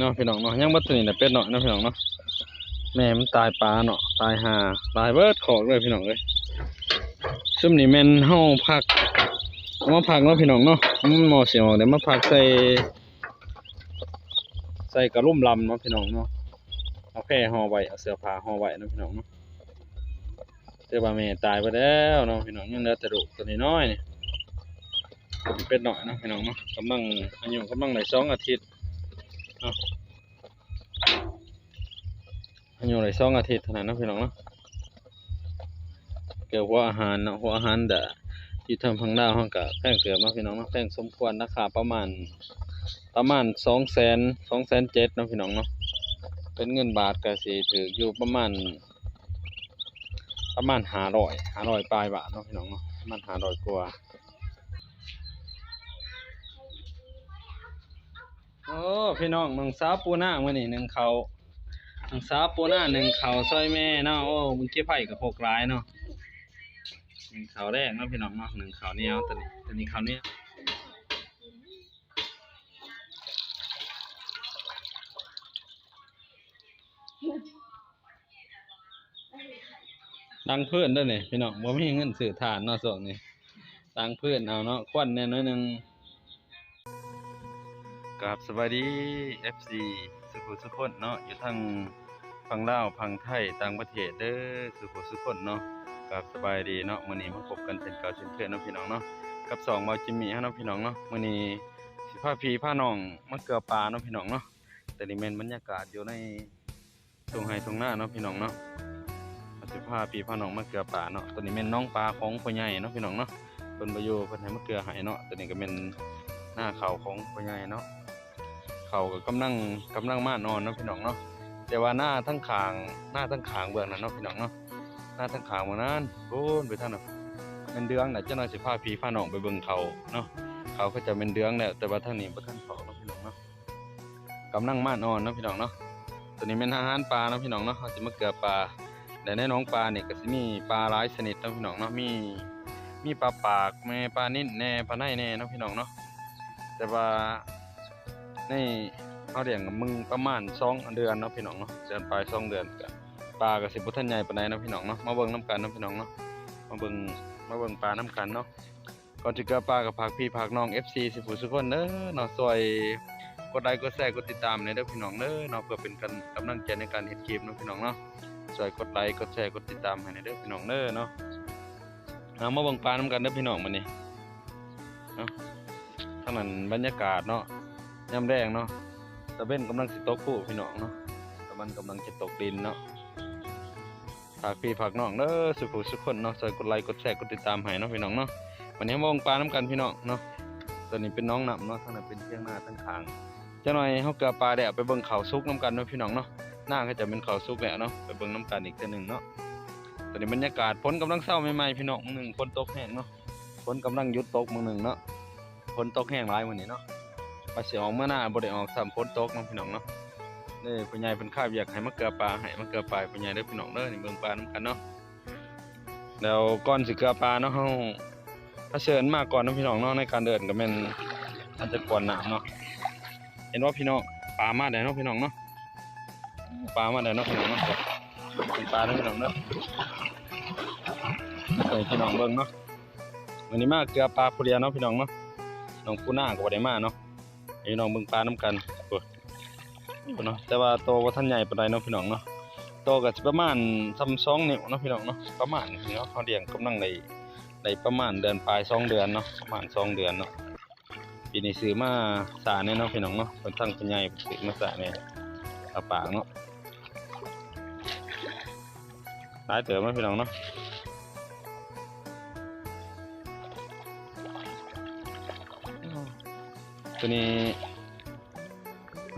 เนาะพี่น้องเนาะยังบ่ตัวนี้นะเป็ดเนาะเนาะพี่น้องเนาะแม่มันตายปลาเนาะตายห่าตายเบิดขอกเลยพี่น้องเอ้ยซุ่มนี่แม่นเฮาพักเอามาพักเนาะพี่น้องเนาะมันหมอเสียวเดี๋ยวมาพักใส่ ใส่กระลุ่มลำเนาะพี่น้องเนาะเอาแพร่ห่อไว้เอาเสื้อผ้าห่อไว้เนาะพี่น้องเนาะแต่ว่าแม่ตายไปแล้วเนาะพี่น้องยังเหลือแต่ลูกตัวน้อยนี่เป็ดหน้อยเนาะพี่น้องเนาะกำลังอายุกำลังได้สองอาทิตย์ อยุได้สองอาทิตย์เท่านั้นนะพี่น้องเนาะเกี่ยวกับอาหารเนาะหัวอาหารเดะที่ทำพังดาวห้องกับแพงเกลือบเนาพี่น้องเนาะแพงสมควรราคาประมาณประมาณสองแสนสองแสนเจ็ดเนาะพี่น้องเนาะเป็นเงินบาทก็สิถืออยู่ประมาณ ประมาณหาร้อยหาร้อยปลายบาทเนาะพี่น้องเนาะประมาณหาร้อยกว่าโอ้พี่น้องน้องสาวปูหน้ามือนี้หนึ่งเขา ทางสาวปูหน้าหนึ่งเขาซอยแม่เนาะโอ้มึงเก็บไผ่กับหกร้ายเนาะหนึ่งเขาแรกเนาะพี่น้องเนาะหนึ่งเขาเนี้ยวตัวนี้ตัวนี้เขาเนี้ยวดังเพื่อนด้วยนี่พี่น้องบ่มีเงินซื้อถ่านเนาะส่วนนี้ดังเพื่อนเอาเนาะควันแน่น้อยหนึงกับสวัสดี FC ขุสุขคนเนาะอยู่ทางพังลาวพังไทยต่างประเทศเด้อสุขสุขคนเนาะกับสบายดีเนาะมื้อนี้มาพบกันเช่นเก่าเช่นเคยเนาะพี่น้องเนาะกับสองเบาจิมมี่ฮะเนาะพี่น้องเนาะมื้อนี้สิพาพี่พาน้องมาเกลือปลาเนาะพี่น้องเนาะแต่นี่แม่นบรรยากาศอยู่ในทุ่งไร่ทุ่งนาเนาะพี่น้องเนาะสิพาพี่พาน้องมาเกลือปลาเนาะตัวนี้แม่นน้องปลาของพ่อใหญ่เนาะพี่น้องเนาะเพิ่นบ่อยู่เพิ่นให้มาเกลือให้เนาะตัวนี้ก็เป็นหน้าเขาของพ่อใหญ่เนาะ เขาก็กำลังกำลังมานอนเนาะพี่น้องเนาะแต่ว่าหน้าทั้งขางหน้าทั้งขางเบื้องนั้นเนาะพี่น้องเนาะหน้าทั้งขางเบื้องนั้นโอ้นไปทางนั้นเป็นเดืองน่ะเจ้าหน่อยสิพาพี่พาน้องไปเบิ่งเขาเนาะเขาก็จะเป็นเดืองแล้วแต่ว่าท่างนี้บ่ทันเขาเนาะพี่น้องเนาะกำลังมานอนเนาะพี่น้องเนาะตัวนี้เป็นอาหารปลาเนาะพี่น้องเนาะเขาสิมาเกลือปลาแต่ในน้องปลาเนี่ยก็สิมีปลาหลายชนิดเนาะพี่น้องเนาะมีมีปลาปากแม่ปลานิ่นแน่ปลาในแน่เนาะพี่น้องเนาะแต่ว่า ในเขาเลี้ยงกับมึงประมาณสองเดือนเนาะพี่น้องเนาะเดือนปลายสองเดือนกปลาก็สิบ่ทันใหญ่ปานใดเนาะพี่น้องเนาะมาเบิ่งน้ำกันเนาะพี่น้องเนาะมาเบิ่งมาเบิ่งปลาน้ำกันเนาะก่อนสิเกิดปลากับผักพี่ผักน้อง FC สิผู้สุกคนเด้อเนาะซอยกดไลค์กดแชร์กดติดตามในเด้อพี่น้องเด้อเนาะเพื่อเป็นกันกำลังใจในการเฮ็ดคลิปเนาะพี่น้องเนาะซอยกดไลค์กดแชร์กดติดตามให้ในเด้อพี่น้องเด้อเนาะเอามาเบิ่งปลาน้ำกันเด้อพี่น้องมื้อนี้เนาะทางนั้นบรรยากาศเนาะ ยามแรงเนาะตะเว้นกำลังสิตกผู้พี่น้องเนาะตะวันกำลังจะตกดินเนาะฝากพี่ฝากน้องเด้อสุขุสุขคนเนาะช่กดไลค์กดแชร์กดติดตามให้เนาะพี่น้องเนาะวันนี้มองปลาน้ำกันพี่น้องเนาะตัวนี้เป็นน้องนำเนาะทางนั้นเป็นเชียงหน้าทั้งขางจ้าหน่อยเฮาเกลือปลาเดี๋ยวไปเบิ่งเขาซุกน้ำกันเนาะพี่น้องเนาะหน้าก็จะเป็นเขาซุกแหละเนาะไปเบิ่งน้ำกันอีกเทื่อหนึ่งเนาะตอนนี้บรรยากาศฝนกำลังเศร้าใหม่ๆพี่น้องหนึ่งฝนตกแห้งเนาะฝนกำลังยุดตกมือหนึงเนาะฝนตกแห้งหลายมื้อนี้เนาะ ปลาเสิออกเมื่อหน้าบ่ได้ออกซ้ำฝนตกเนาะพี่น้องเนาะนี่พ่อใหญ่เพิ่นข้าวอยากให้มาเกลือปลาให้มาเกลือปลาให้พ่อใหญ่เด้พี่น้องเด้อในเบิ่งปลานํกันเนาะแล้วก่อนสิเกลือปลาเนาะเฮาถ้าเชิญมาก่อนเนาะพี่น้องเนาะในการเดินก็แม่นอาจจะกวนหน้ำเนาะเห็นว่าพี่น้องปลามาได้เนาะพี่น้องเนาะปลามาได้เนาะพี่น้องเนาะเป็นปลาเนาะพี่น้องเนาะให้พี่น้องเบิ่งเนาะวันนี้มาเกลือปลาผู้เดียวเนาะพี่น้องเนาะน้องปูนาก็บ่ได้มาเนาะ ไอ้น้องเบิ่งปลาน้ำกันโอ้ยเนาะแต่ว่าโตบ่ทันใหญ่ปานใดเนาะพี่น้องเนาะโตก็สิประมาณซ้ำ2นิ้วเนาะพี่น้องเนาะประมาณนี้เนาะเขาเลี้ยงกำลังได้ได้ประมาณเดือนปลายสองเดือนเนาะประมาณสองเดือนเนาะปีนี้ซื้อมาสาแน่เนาะพี่น้องเนาะเพิ่นทั้งเพิ่นใหญ่เพิ่นซื้อมาสาแน่ปลาปากเนาะหลายเติบเนาะพี่น้องเนาะ ตัวนี้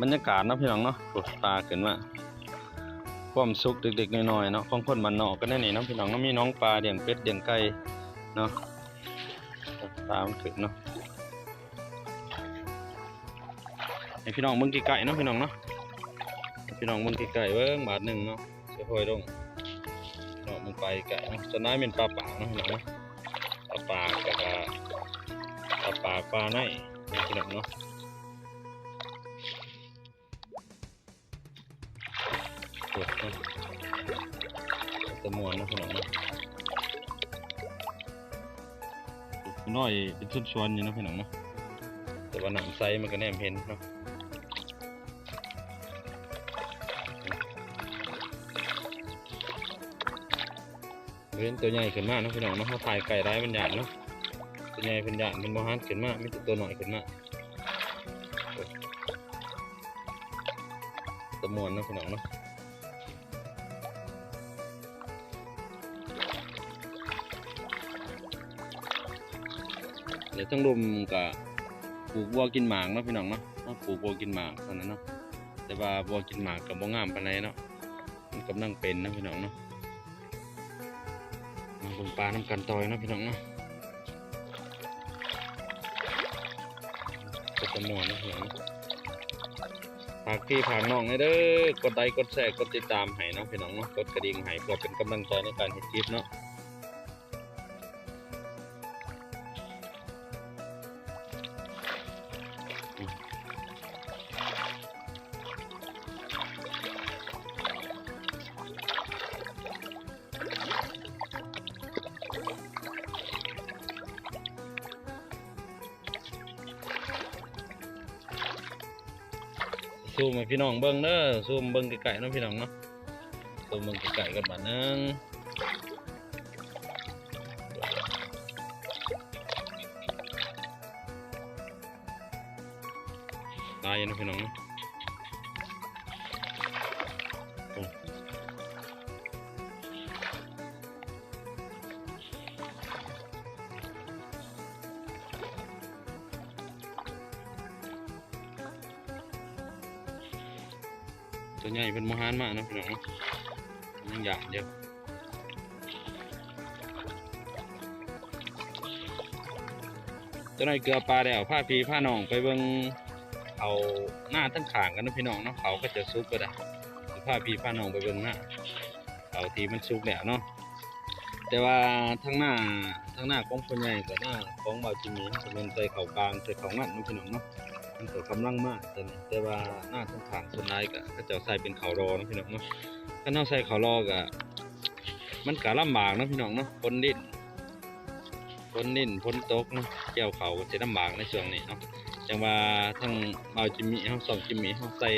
บรรยากาศนะพี่น้องเนาะปลดปลาขึ้นมาความสุขเด็กๆน้อยๆเนาะของคนบ้านนอกก็ได้นี่นะพี่น้องเนาะมีน้องปลาเลี้ยงเป็ดเลี้ยงไก่เนาะปลามันขึ้นเนาะให้พี่น้องเบิ่ไก่เนาะพี่น้องเนาะพี่น้องเบิ่ไก่เบิ่งบาทหนึ่งเนาะจะค่อยลงเนาะมันไปไก่เนาะส่วนน้ายเป็นปลาป่าเนาะพี่น้องเนาะปลาป่ากับปลาปลาปลาในพี่น้องเนาะ สดนาะตะมวนนะพี่น้องเนาะน้อยเป็นชุดชวนอยู่นะพี่น้องเนาะแต่ว่าน้ำใสมันก็แนมเห็นเนาะเว้นตัวใหญ่ขึ้นมากนะพี่น้องเนาะเขาถ่ายไก่ไร้ายเป็นหยาดเนาะตัวใหญ่เป็นหยาดเป็นบอฮันขึ้นมากไมีแต่ตัวหน่อยขึ้นมากตะมวนนะพี่น้องเนาะ เดี๋ยวทั้งรุมกับปลูกบัวกินหมากเนาะพี่น้องเนาะเนาปลูกบัวกินหมากเท่านั้นเนาะแต่ว่าบัวกินหมากกับบัวงามปานใดเนาะมันกำลังเป็นนะพี่น้องเนาะมาเบิ่งปลาน้ำกันต่อยเนาะพี่น้องเนาะก็จะมวนนะพี่น้องฝากพี่ฝากน้องให้เด้อกดไลค์กดแชร์กดติดตามให้เนาะพี่น้องเนาะกดกระดิ่งให้เพื่อเป็นกำลังใจในการเฮ็ดคลิปเนาะ ซูมให้พี่น้องเบิ้งเด้อซูมเบิ้งไกลๆเนาะพี่น้องเนาะซูมเบิ้งไกลๆกันบัดนึงตายยังนะพี่น้องเนาะากนะพี่น้องนาะยังอยากเดียวตัวน้อยเกลือปลาแล้วผ้าพีผ้าหนองไปเบิ่งเอาหน้าทั้งขางกันนะพี่น้องเนาะเขาก็จะซุกก็ได้ผ้าพีผ้าหนองไปเบิ่งหน้าเขาทีมันซุกแล้วเนาะแต่ว่าทั้งหน้าทั้งหน้าของคนใหญ่กับหน้าของเบาจิมีจะเป็นใส่เขากลางใส่เขางัดนะพี่น้องเนาะ มันก็กำลังมากแต่นี่แต่ว่าหน้าทั้งขางส่วนใหญ่ก็เขาเจะใส่เป็นเขารอเนาะพี่น้องเนาะถ้าเราใส่เขารอก็มันก็ลำบากเนาะพี่น้องเนาะพ้นดินพ้นดินพ้นตกเนาะเกี่ยวเขาก็จะลำบากในช่วงนี้เนาะจังว่าทั้งเบาจิมมี่เฮาสองจิมมี่เฮาใส่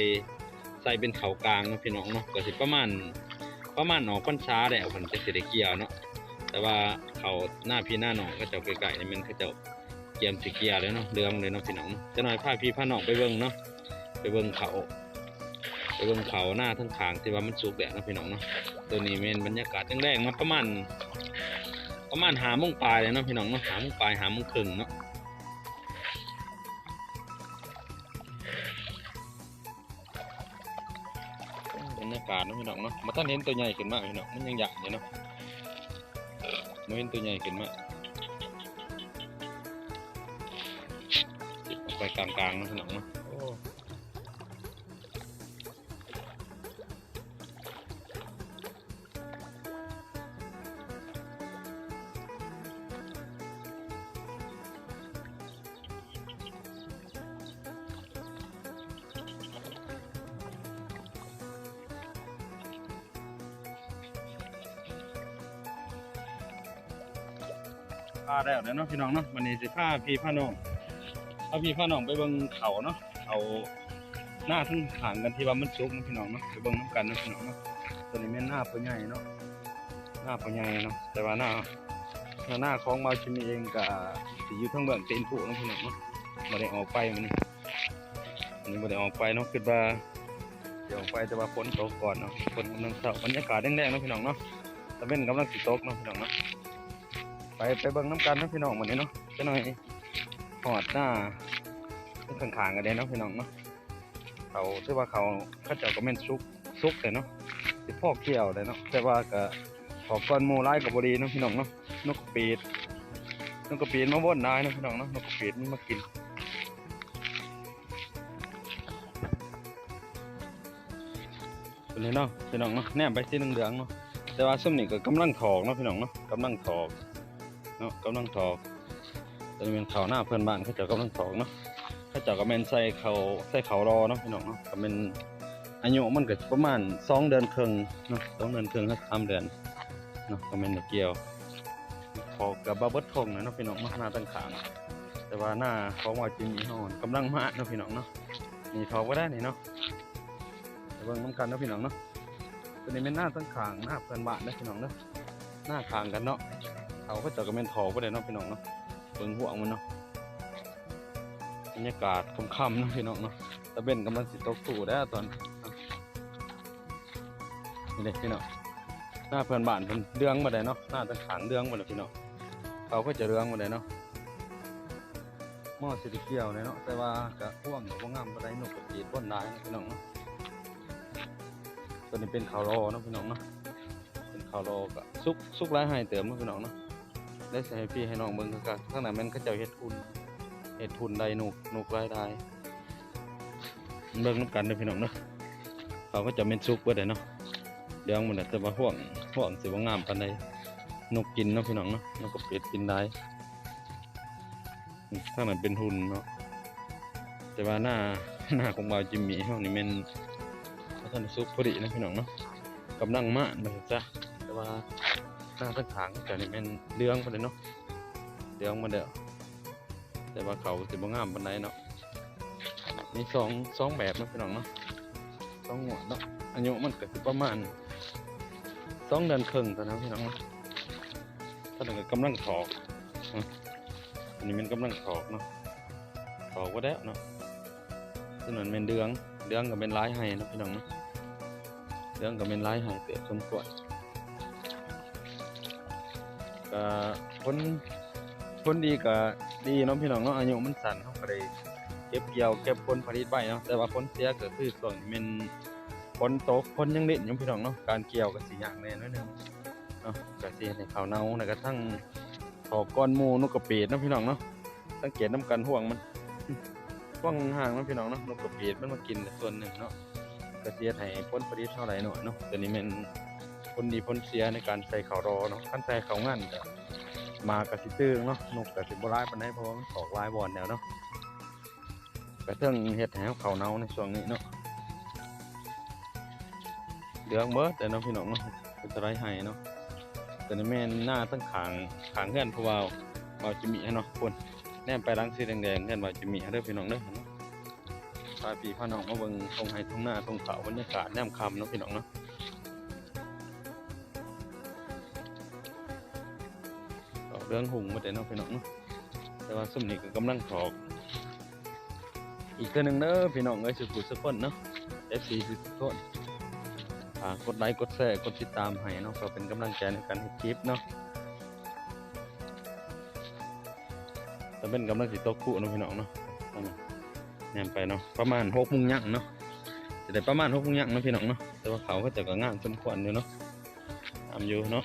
ใส่เป็นเขากลางเนาะพี่น้องเนาะก็สิประมาณประมาณออกพรรษาแล้วเพิ่นจะสิได้เกี่ยวเนาะแต่ว่าเขาหน้าพี่หน้าน้องก็จ้าไกลๆนี่มันเขาจ้า เกียมสิเกียเลยเนาะเรืองเลยเนาะพี่น้องจะหน่อยพาพี่พาน้องไปเบิ่งเนาะไปเบิ่งเขาไปเบิ่งเขาหน้าทั้งขางที่ว่ามันสุกแดดเนาะพี่น้องเนาะตัวนี้เป็นบรรยากาศแรงๆมาประมาณประมาณหาโมงปลายเลยเนาะพี่น้องเนาะหาโมงปลายหาโมงครึ่งเนาะบรรยากาศเนาะพี่น้องเนาะมาท่านเห็นตัวใหญ่ขึ้นมากพี่น้องมันยังใหญ่อยู่เนาะมาเห็นตัวใหญ่ขึ้นมาก ไปกลางๆนะขนมนะโอ้พาแล้วเดี๋ยวเนาะพี่น้องเนาะวันนี้สิพาพี่พาน้อง พาพี่พาน้องไปเบิ่งเขาเนาะเขาหน้าทั้งขางกันที่ว่ามันสุกนะพี่น้องเนาะไปเบิ่งน้ำกันนะพี่น้องเนาะตัวนี้แม่นหน้าตัวใหญ่เนาะหน้าตัวใหญ่เนาะแต่ว่าหน้าหน้าของมาชิมีเองกับสิอยู่ทั้งเบื้องเตีนผู้นะพี่น้องเนาะบ่ได้ออกไปมันนี่อันนี้บ่ได้ออกไปเนาะคิดว่าเดี๋ยวออกไปแต่ว่าฝนตกก่อนเนาะฝนกำลังเศร้าบรรยากาศแดงๆนะพี่น้องเนาะตะเว้นกำลังสิตกเนาะพี่น้องเนาะไปไปเบิ่งน้ำกันนะพี่น้องวันนี้เนาะจะหน่อย หอดหน้าข้างขางกันเลยเนาะพี่น้องเนาะเขาที่ว่าเขาเขาเจ้าก็แม่นซุกซุกแต่เนาะสิพ่อเกี่ยวเลยเนาะแต่ว่าก็ขอบก้อนหมูร้ายกับบดีเนาะพี่น้องเนาะนกกระปีดนกกระปีดมาว่นได้เนาะพี่น้องเนาะนกกระปีดมันมากินเป็นเลยเนาะพี่น้องเนาะแนมไปสีเหลืองๆเนาะแต่ว่าส้มนี่ก็กำลังถอกเนาะพี่น้องเนาะกำลังถอกเนาะกำลังถอก จะเป็นเขาหน้าเพื่อนบ้านเขาเจ้าก็ต้องถอกเนาะเขาเจ้าก็เป็นใส่เขาใส่เขารอเนาะพี่น้องเนาะก็เป็นอายุมันก็ประมาณสองเดือนครึ่งเนาะสองเดือนครึ่งครับสามเดือนเนาะก็แม่นเกี่ยวพอกับบาเบิดทงนะเนาะพี่น้องเนาหน้าตั้งขางแต่ว่าหน้าของว่าจิมมี่ฮอนกำลังมาเนาะพี่น้องเนาะนี่ทอก็ได้นี่เนาะเบิ่งน้ำกันเนาะพี่น้องเนาะตัวนี้เป็นหน้าตั้งขางหน้าเพื่อนบ้านนะพี่น้องเนาะหน้าขางกันเนาะเขาก็จะก็เป็นทอก็ได้เนาะพี่น้องเนาะ เบิ่งห่วงมันเนาะบรรยากาศค่ำๆเนาะพี่น้องเนาะตะเบนกำลังสิตกตู่ได้วตอนนี่เด็กพี่น้องหน้าเพื่อนบ้านเป็นเรื่องมาได้เนาะหน้าตะขางเรื่องมาเลยพี่น้องเขาก็จะเรื่องมาได้เนาะหม้อสิริเกียวเลยเนาะแต่ว่าก็พ่วงกับว่างามมาได้นกกับจีดบ้นได้นะพี่น้องเนาะตัวนี้เป็นขาวโลเนาะพี่น้องเนาะเป็นขาวโลกับซุกซุกไร้ให้เติมเนาะพี่น้องเนาะ ได้ใส่ให้พี่ให้น้องเบิ่งกันข้างในมันก็จะเฮ็ดทุนเฮ็ดทุนได้หนุกหนุกรายได้เบิ่งน้ำกันเด้อพี่น้องเนาะเขาก็จะเป็นซุกเบิดเลยเนาะเลี้ยงมันน่ะแต่ว่าห่วงห่วงสิว่างามปานใดนกกินเนาะพี่น้องเนาะนกกระเป็ดกินได้ข้างนั้นเป็นหุ่นเนาะแต่ว่าหน้าหน้าของเบาจิมมี่เฮานี่แม่นท่านสุขพอดีนะพี่น้องเนาะกำลังมานะจ้ะแต่ว่า หน้าทั้งขางแต่นี่แม่นเลี้ยงปานใดเนาะเลี้ยงมาเด้อแต่ว่าเขาสิบ่งามปานใดเนาะมีสองสองแบบนะพี่น้องเนาะสองหัวเนาะอายุมันก็สิประมาณสองเดือนครึ่งตอนนั้นพี่น้องเนาะตอนนั้นก็กำลังถอกอันนี้มันกำลังถอกเนาะถอกก็ได้เนาะถนนเป็นเดืองเดืองก็เป็นร้ายไห้นะพี่น้องเนาะเดืองก็เป็นร้ายไห้เตะสมควร ก็คนคนดีก็ดีเนาะพี่น้องเนาะอายุมันสั้นเขาก็ได้เก็บเกี่ยวเก็บผลผลิตไว้เนาะแต่ว่าผลเสียก็คือส่วนนี้มันฝนตกฝนยังเล่นอยู่พี่น้องเนาะการเกี่ยวกับสีอย่างแน่นอนเนาะเนาะก็สิให้เขาวเนาในกระทั่งถอกก้อนหมูนกกระเปีดเนาะพี่น้องเนาะสังเกตน้ำกันห่วงมันห่วงห่างๆเนาะพี่น้องเนาะนกกระเปีดมันมากินส่วนหนึ่งเนาะก็เสียให้ผลผลิตเท่าไหร่หน่อยเนาะแต่นี่มัน ลดีผลเสียในการใส่ข้าวรอเนาะขั้นใส่ข้าวงั้นก็มากระสิตื้งเนาะนกกระสิบร้ายปานใดเพราะว่ามันถอกลายบอลแล้วเนาะกระเทิงเฮ็ดให้เขาเนาในช่วงนี้เนาะเดืองเบิดแต่เนาะพี่น้องเนาะเป็นไลด์ไห้เนาะแต่ในแม่นหน้าตั้งขางขางเพื่อนเพราะว่าเราจะมีให้เนาะคนแนมไปล้างสีแดงๆเพื่อนว่าจะมีให้เด้อพี่น้องเด้อเนาะพาพี่พาน้องมาเบิ่งตรงไห้ตรงหน้าตรงเขาบรรยากาศแนมคำเนาะพี่น้องเนาะ เรื่องหุงมาแต่เนาะพี่น้องเนาะแต่ว่าสุ่มนี้ก็กำลังถอก อีกตัวหนึ่งเด้อพี่น้องเอ้ยสุขุสุขคนเนาะ FC สุขุสุขคนฝากกดไลค์กดแชร์กดติดตามให้เนาะเพื่อเป็นกำลังใจในการเฮ็ดคลิปเนาะจะเป็นกำลังสิตกคู่เนาะพี่น้องเนาะเอานไปเนาะประมาณหกโมงยังเนาะจะได้ประมาณหกโมงยังเนาะพี่น้องเนาะแต่ว่าเขาก็จะก็งานสมควรอยู่เนาะทำอยู่เนาะ